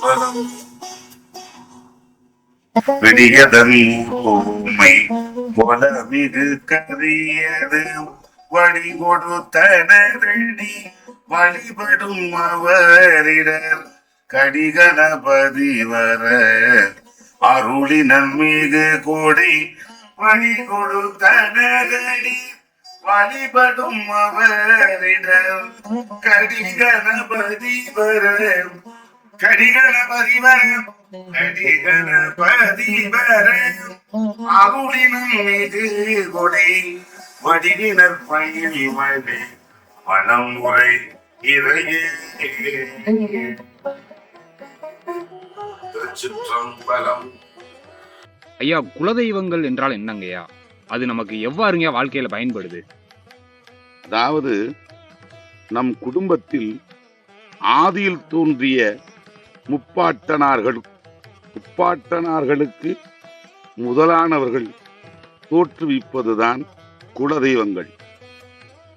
சிற்றம்பலம் விடியதன் ஊமை கரியது வழி கொடுத்தனி வழிபடும் அவரிடர் கடிகணபதி வர. அருளி மிகு கோடி வழி கொடுத்தனடி வழிபடும் அவரிடர் கடிகணபதி வர. அருளினும் மீது கொடை வடிவினர் வனம் இறையே திருச்சிற்றம்பலம் ஐயா குலதெய்வங்கள் என்றால் என்னங்கய்யா? அது நமக்கு எவ்வாறுங்க வாழ்க்கையில பயன்படுது? அதாவது நம் குடும்பத்தில் ஆதியில் தோன்றிய முப்பாட்டனார்கள். முப்பாட்டனார்களுக்கு முதலானவர்கள் தோற்றுவிப்பதுதான் குலதெய்வங்கள்.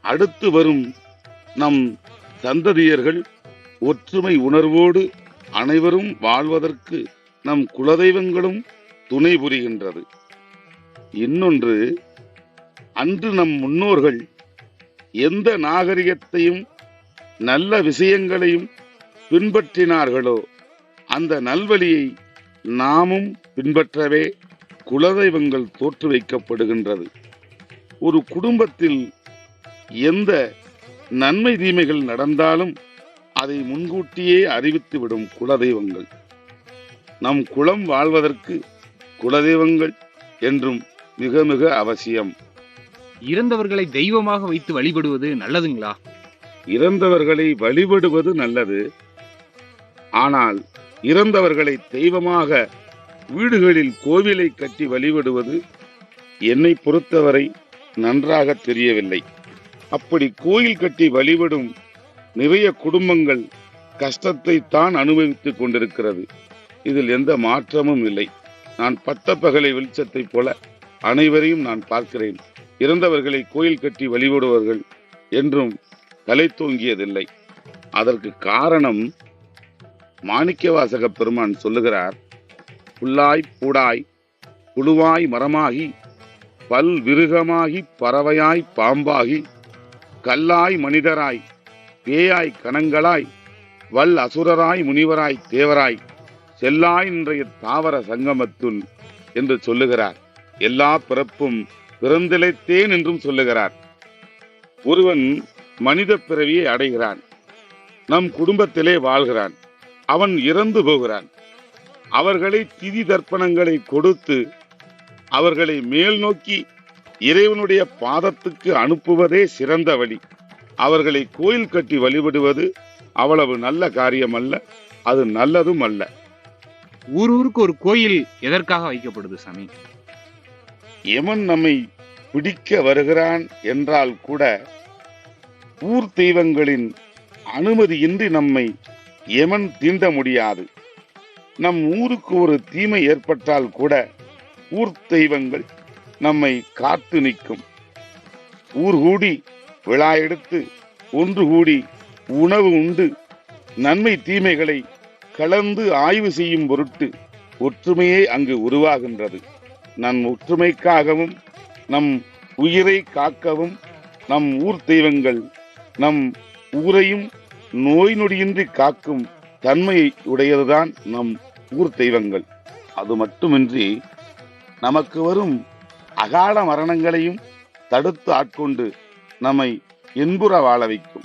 அடுத்து வரும் நம் சந்ததியர்கள் ஒற்றுமை உணர்வோடு அனைவரும் வாழ்வதற்கு நம் குலதெய்வங்களும் துணை புரிகின்றது. இன்னொன்று அன்று நம் முன்னோர்கள் எந்த நாகரிகத்தையும் நல்ல விஷயங்களையும் பின்பற்றினார்களோ அந்த நல்வழியை நாமும் பின்பற்றவே குலதெய்வங்கள் தோற்று வைக்கப்படுகின்றது. ஒரு குடும்பத்தில் எந்த நன்மை தீமைகள் நடந்தாலும் அதை முன்கூட்டியே அறிவித்துவிடும் குலதெய்வங்கள். நம் குலம் வாழ்வதற்கு குலதெய்வங்கள் என்றும் மிக மிக அவசியம். இறந்தவர்களை தெய்வமாக வைத்து வழிபடுவது நல்லதுங்களா? இறந்தவர்களை வழிபடுவது நல்லது. ஆனால் இறந்தவர்களை தெய்வமாக வீடுகளில் கோவிலை கட்டி வழிபடுவது என்னை பொறுத்தவரை நன்றாக தெரியவில்லை. அப்படி கோயில் கட்டி வழிபடும் நிறைய குடும்பங்கள் கஷ்டத்தை தான் அனுபவித்துக் கொண்டிருக்கிறது. இதில் எந்த மாற்றமும் இல்லை. நான் பட்ட பகலை வெளிச்சத்தைப் போல அனைவரையும் நான் பார்க்கிறேன். இறந்தவர்களை கோயில் கட்டி வழிபடுவார்கள் என்றும் தலை தூங்கியதில்லை. அதற்கு காரணம் மாணிக்கவாசக பெருமான் சொல்லுகிறார் புல்லாய் பூடாய் புழுவாய் மரமாகி பல் விருகமாகி பறவையாய் பாம்பாகி கல்லாய் மனிதராய் பேயாய் கணங்களாய் வல் அசுரராய் முனிவராய் தேவராய் செல்லாய் இன்றைய தாவர சங்கமத்துள் என்று சொல்லுகிறார். எல்லா பிறப்பும் பிறந்திழைத்தேன் என்றும் சொல்லுகிறார். ஒருவன் மனித பிறவியை அடைகிறான் நம் குடும்பத்திலே வாழ்கிறான். அவன் இறந்து போகிறான். அவர்களை திதி தர்ப்பணங்களை கொடுத்து அவர்களை மேல் நோக்கி இறைவனுடைய பாதத்துக்கு அனுப்புவதே சிறந்த வழி. அவர்களை கோயில் கட்டி வழிபடுவது அவ்வளவு நல்ல காரியம் அல்ல அது நல்லதும் அல்ல. ஊர் ஊருக்கு ஒரு கோயில் எதற்காக வைக்கப்படுது சாமி? எமன் நம்மை பிடிக்க வருகிறான் என்றால் கூட ஊர் தெய்வங்களின் அனுமதியின்றி நம்மை எமன் தீண்ட முடியாது. நம் ஊருக்கு ஒரு தீமை ஏற்பட்டால் கூட ஊர் தெய்வங்கள் நம்மை காத்து நிற்கும். ஊர் கூடி விழா எடுத்து ஒன்று கூடி உணவு உண்டு. நன்மை தீமைகளை கலந்து ஆய்வு செய்யும் பொருட்டு ஒற்றுமையே அங்கு உருவாகின்றது. நம் ஒற்றுமைக்காகவும் நம் உயிரை காக்கவும் நம் ஊர் தெய்வங்கள் நம் ஊரையும் நோய் நொடியின்றி காக்கும் தன்மை உடையதுதான் நம் ஊர் தெய்வங்கள். அது மட்டுமின்றி நமக்கு வரும் அகால மரணங்களையும் தடுத்து ஆட்கொண்டு நம்மை இன்புற வாழ வைக்கும்.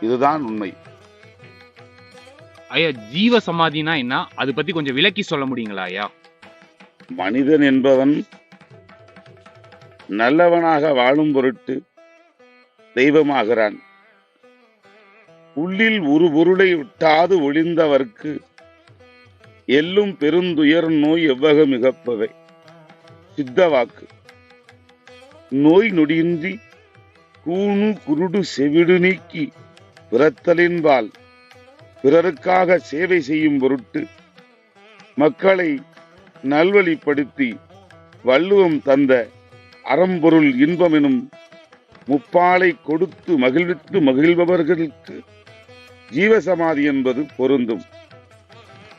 இதுதான் உண்மை. ஐயா ஜீவ சமாதினா என்ன? அது பத்தி கொஞ்சம் விளக்கி சொல்ல முடியுங்களா ஐயா? மனிதன் என்பவன் நல்லவனாக வாழும் பொருட்டு தெய்வமாகிறான். உள்ளில் ஒரு பொருளை விட்டாது ஒளிந்தவர்க்கு எல்லும் பெருந்துயர் நோய் எவ்வக மிகப்பவை. சித்த வாக்கு. நோய் நொடியின்றி கூணு குருடு செவிடு நீக்கி பிறத்தலின்பால் பிறருக்காக சேவை செய்யும் பொருட்டு மக்களை நல்வழிப்படுத்தி வள்ளுவம் தந்த அறம்பொருள் இன்பமெனும் முப்பாலை கொடுத்து மகிழ்வித்து மகிழ்பவர்களுக்கு ஜீவசமாதி என்பது பொருந்தும்.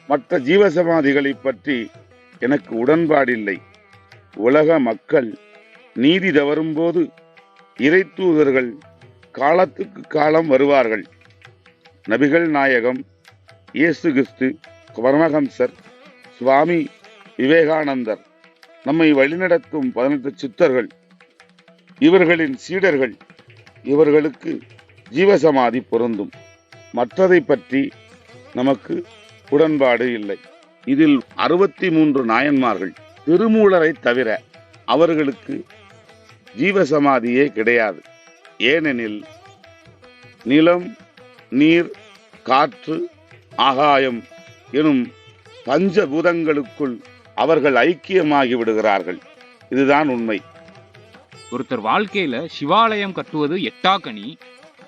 மற்ற ஜீவசமாதிகளை பற்றி எனக்கு உடன்பாடில்லை. உலக மக்கள் நீதி தவறும்போது இறை தூதர்கள் காலத்துக்கு காலம் வருவார்கள். நபிகள் நாயகம் இயேசு கிறிஸ்து பரமஹம்சர் சுவாமி விவேகானந்தர் நம்மை வழிநடத்தும் பதினெட்டு சித்தர்கள் இவர்களின் சீடர்கள் இவர்களுக்கு ஜீவசமாதி பொருந்தும். மற்றதை பற்றி நமக்கு உடன்பாடு இல்லை. இதில் அறுபத்தி மூன்று நாயன்மார்கள் திருமூலரை தவிர அவர்களுக்கு ஜீவசமாதியே கிடையாது. ஏனெனில் நிலம் நீர் காற்று ஆகாயம் எனும் பஞ்சபூதங்களுக்குள் அவர்கள் ஐக்கியமாகி விடுகிறார்கள். இதுதான் உண்மை. ஒருத்தர் வாழ்க்கையில சிவாலயம் கட்டுவது எட்டாக்கனி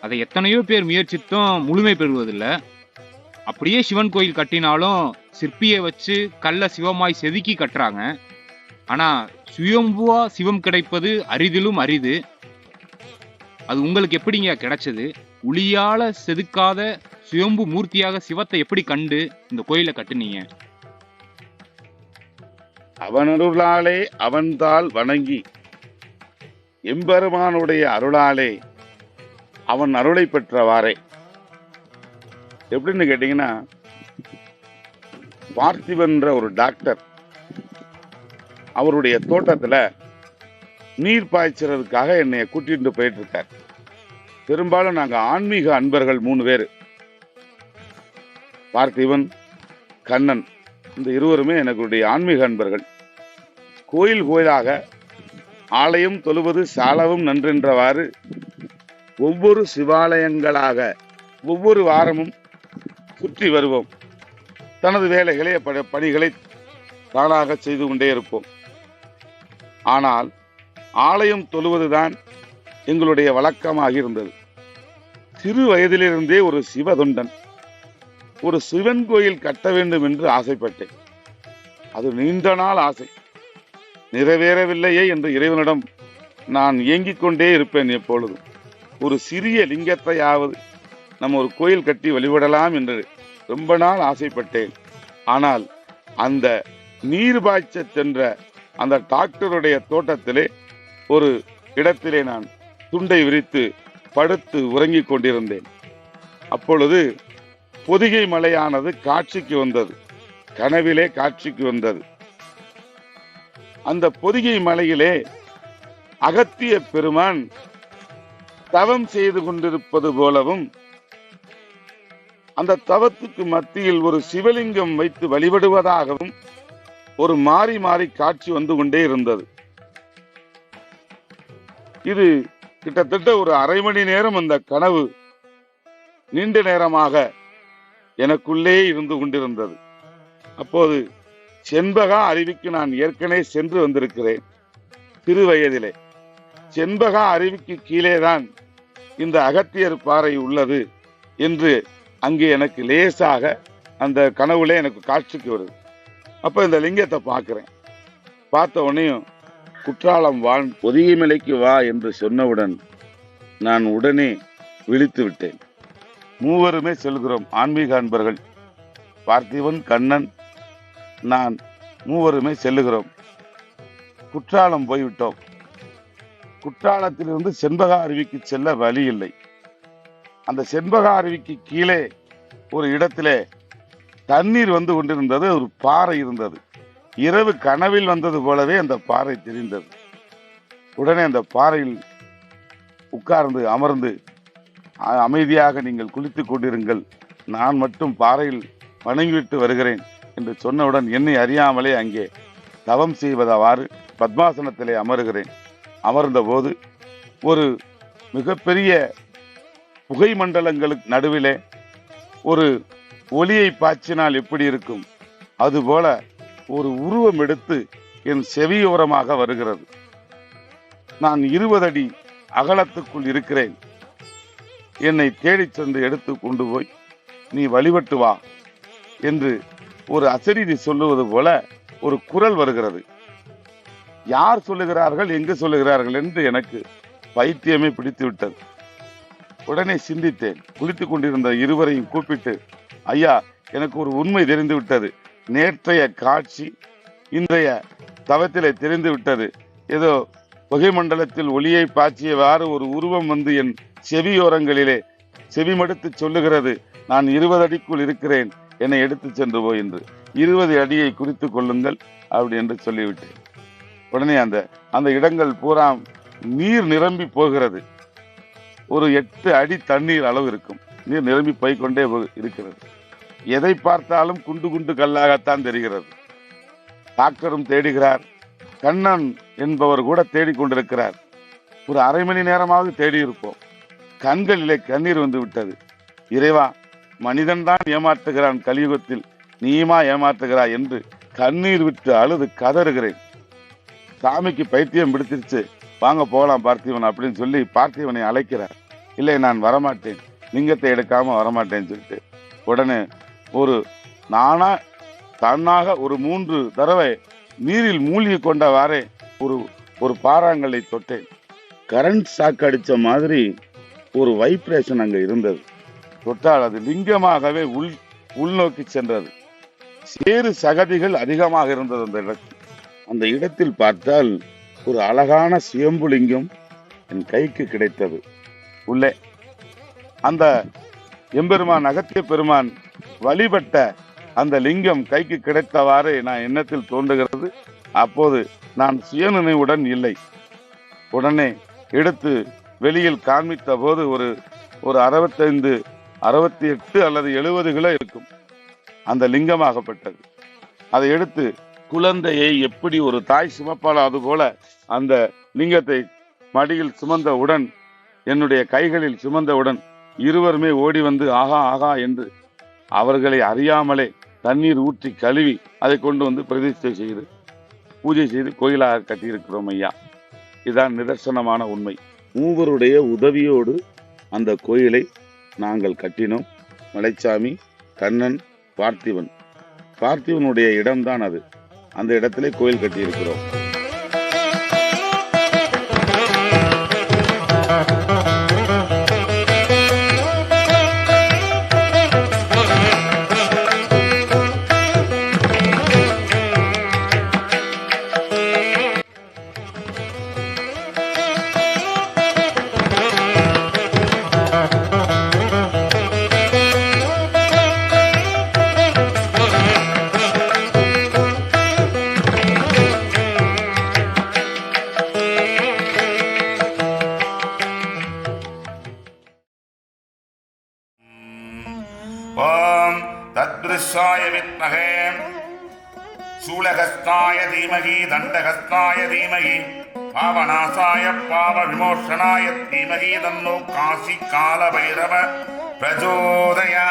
அதை எத்தனையோ பேர் முயற்சித்தும் முழுமை பெறுவதில்லை. அப்படியே சிவன் கோயில் கட்டினாலும் சிற்பியை வச்சு கல்ல சிவமாய் செதுக்கி கட்டுறாங்க. ஆனால் சுயம்புவா சிவம் கிடைப்பது அரிதிலும் அரிது. அது உங்களுக்கு எப்படிங்க கிடைச்சது? உளியால செதுக்காத சுயம்பு மூர்த்தியாக சிவத்தை எப்படி கண்டு இந்த கோயிலை கட்டுனீங்க? அவனருளாலே அவன்தாள் வணங்கி எம்பெருமானுடைய அருளாலே அவன் அருளை பெற்றவாறே. எப்படின்னு கேட்டீங்கன்னா பார்த்திபன்ற ஒரு டாக்டர் அவருடைய தோட்டத்தில் நீர் பாய்ச்சறதுக்காக என்னை கூட்டிட்டு போயிட்டு இருக்கார் பெரும்பாலும் நாங்கள் ஆன்மீக அன்பர்கள் மூணு பேர். பார்த்திபன் கண்ணன் இந்த இருவருமே எனக்குடைய ஆன்மீக அன்பர்கள். கோயில் கோயிலாக ஆலயம் தொழுவது சாலவும் நன்றென்றவாறு ஒவ்வொரு சிவாலயங்களாக ஒவ்வொரு வாரமும் சுற்றி வருவோம். தனது வேலைகளை பணிகளை தானாக செய்து கொண்டே இருப்போம். ஆனால் ஆலயம் தொழுவதுதான் எங்களுடைய வழக்கமாக இருந்தது. சிறு வயதிலிருந்தே ஒரு சிவதொண்டன் ஒரு சிவன் கோயில் கட்ட வேண்டும் என்று ஆசைப்பட்டேன். அது நீண்ட நாள் ஆசை. நிறைவேறவில்லையே என்று இறைவனிடம் நான் இயங்கிக் கொண்டே இருப்பேன் எப்பொழுதும். ஒரு சிறிய லிங்கத்தையாவது நம்ம ஒரு கோயில் கட்டி வழிபடலாம் என்று ரொம்ப நாள் ஆசைப்பட்டேன். ஆனால் அந்த நீர் பாய்ச்ச சென்ற அந்த டாக்டருடைய தோட்டத்திலே ஒரு இடத்திலே நான் துண்டை விரித்து படுத்து உறங்கிக் கொண்டிருந்தேன். அப்பொழுது பொதிகை மலையானது காட்சிக்கு வந்தது. கனவிலே காட்சிக்கு வந்தது. அந்த பொதிகை மலையிலே அகத்திய பெருமான் தவம் செய்து கொண்டிருப்பது போலவும் அந்த தவத்துக்கு மத்தியில் ஒரு சிவலிங்கம் வைத்து வழிபடுவதாகவும் ஒரு மாறி மாறி காட்சி வந்து கொண்டே இருந்தது. இது கிட்டத்தட்ட ஒரு அரை மணி நேரம் அந்த கனவு நீண்ட நேரமாக எனக்குள்ளே இருந்து கொண்டிருந்தது. அப்போது செண்பகா அருவிக்கு நான் ஏற்கனவே சென்று வந்திருக்கிறேன். சிறு வயதிலே செண்பகா அருவிக்கு கீழேதான் இந்த அகத்தியர் பாறை உள்ளது என்று அங்கே எனக்கு லேசாக அந்த கனவுல எனக்கு காட்சிக்கு வருது. அப்ப இந்த லிங்கத்தை பார்க்கிறேன். பார்த்த உடனேயும் குற்றாலம் வாழ் பொதிகைமலைக்கு வா என்று சொன்னவுடன் நான் உடனே விழித்து விட்டேன். மூவருமே செல்கிறோம். ஆன்மீக அன்பர்கள் பார்த்திபன் கண்ணன் நான் மூவருமே செல்லுகிறோம். குற்றாலம் போய்விட்டோம். குற்றாலத்திலிருந்து செண்பக அருவிக்கு செல்ல வழி இல்லை. அந்த செண்பக அருவிக்கு கீழே ஒரு இடத்திலே தண்ணீர் வந்து கொண்டிருந்தது ஒரு பாறை இருந்தது. இரவு கனவில் வந்தது போலவே அந்த பாறை தெரிந்தது. உடனே அந்த பாறையில் உட்கார்ந்து அமர்ந்து அமைதியாக நீங்கள் குளித்துக் கொண்டிருங்கள். நான் மட்டும் பாறையில் வணங்கிவிட்டு வருகிறேன் என்று சொன்னவுடன் என்னை அறியாமலே அங்கே தவம் செய்வதவாறு பத்மாசனத்திலே அமருகிறேன். அமர்ந்தபோது ஒரு மிகப்பெரிய புகை மண்டலங்களுக்கு நடுவிலே ஒரு ஒளியை பாய்ச்சினால் எப்படி இருக்கும்? அதுபோல ஒரு உருவம் எடுத்து என் செவியோரமாக வருகிறது. நான் இருபது அடி அகலத்துக்குள் இருக்கிறேன். என்னை தேடிச் சென்று எடுத்து கொண்டு போய் நீ வழிபட்டு வா என்று ஒரு அசரீரி சொல்லுவது போல ஒரு குரல் வருகிறது. யார் சொல்லுகிறார்கள் எங்கு சொல்லுகிறார்கள் என்று எனக்கு பைத்தியமே பிடித்து விட்டது உடனே சிந்தித்தேன். குளித்துக் கொண்டிருந்த இருவரையும் கூப்பிட்டு ஐயா எனக்கு ஒரு உண்மை தெரிந்து விட்டது நேற்றைய காட்சி இன்றைய தவத்திலே தெரிந்து விட்டது ஏதோ புகைமண்டலத்தில் ஒளியை பாய்ச்சியவாறு ஒரு உருவம் வந்து என் செவியோரங்களிலே செவிமடுத்து சொல்லுகிறது. நான் இருபது அடிக்குள் இருக்கிறேன். என்னை எடுத்து சென்று போ என்று. இருபது அடியை குறித்து கொள்ளுங்கள் அப்படி என்று சொல்லிவிட்டேன். உடனே அந்த அந்த இடங்கள் பூரா நீர் நிரம்பி போகிறது. ஒரு எட்டு அடி தண்ணீர் அளவு இருக்கும். நீர் நிரம்பி போய்கொண்டே போ- இருக்கிறது. எதை பார்த்தாலும் குண்டு குண்டு கல்லாகத்தான் தெரிகிறது. டாக்டரும் தேடுகிறார். கண்ணன் என்பவர் கூட தேடிக்கொண்டிருக்கிறார். ஒரு அரை மணி நேரமாவது தேடியிருப்போம். கண்களிலே கண்ணீர் வந்து விட்டது. இறைவா மனிதன் தான் ஏமாற்றுகிறான் கலியுகத்தில். நீயுமா ஏமாற்றுகிறாய் என்று கண்ணீர் விட்டு அழுது கதறுகிறேன். சாமிக்கு பைத்தியம் பிடிச்சிருச்சு. வாங்க போகலாம் பார்த்திவன் அப்படின்னு சொல்லி பார்த்திவனை அழைக்கிறார். இல்லை நான் வரமாட்டேன். லிங்கத்தை எடுக்காம வரமாட்டேன்னு சொல்லிட்டு. உடனே ஒரு நானா தன்னாக ஒரு மூன்று தடவை நீரில் மூழ்கி கொண்டவாறே ஒரு ஒரு பாறாங்கல்லை தொட்டேன். கரண்ட் ஷாக் அடித்த மாதிரி ஒரு வைப்ரேஷன் அங்கே இருந்தது. தொட்டால் அது லிங்கமாகவே உள் உள்நோக்கி சென்றது. சேறு சகதிகள் அதிகமாக இருந்தது அந்த இடத்தில். அந்த இடத்தில் பார்த்தால் ஒரு அழகான சுயம்புலிங்கம் என் கைக்கு கிடைத்தது. உள்ளே அந்த எம்பெருமான் அகத்திய பெருமான் வழிபட்ட அந்த லிங்கம் கைக்கு கிடைத்தவாறு நான் எண்ணத்தில் தோன்றுகிறது. அப்போது நான் சுயநினைவுடன் இல்லை. உடனே எடுத்து வெளியில் காண்பித்த போது ஒரு ஒரு அறுபத்தைந்து அறுபத்தி எட்டு அல்லது எழுபது கிலோ இருக்கும். அந்த லிங்கமாகப்பட்டது. அதை எடுத்து குழந்தையை எப்படி ஒரு தாய் சுமப்பாளோ அது போல அந்த லிங்கத்தை மடியில் சுமந்தவுடன் என்னுடைய கைகளில் சுமந்தவுடன் இருவருமே ஓடி வந்து ஆகா ஆகா என்று அவர்களை அறியாமலே தண்ணீர் ஊற்றி கழுவி அதை கொண்டு வந்து பிரதிஷ்டை செய்து பூஜை செய்து கோயிலாக கட்டியிருக்கிறோம் ஐயா. இதுதான் நிதர்சனமான உண்மை. மூவருடைய உதவியோடு அந்த கோயிலை நாங்கள் கட்டினோம். மலைச்சாமி கண்ணன் பார்த்திவன் பார்த்திவனுடைய இடம்தான் அது. அந்த இடத்திலே கோயில் கட்டியிருக்கிறோம். தத்ருஷாய வித்மகே. சூலகஸ்தாய தீமகி தண்டகஸ்தாய தீமகி பாவநாசாய பாவ விமோஷனாய தீமகி தன்னோ காசி கால பைரவ பிரச்சோதயா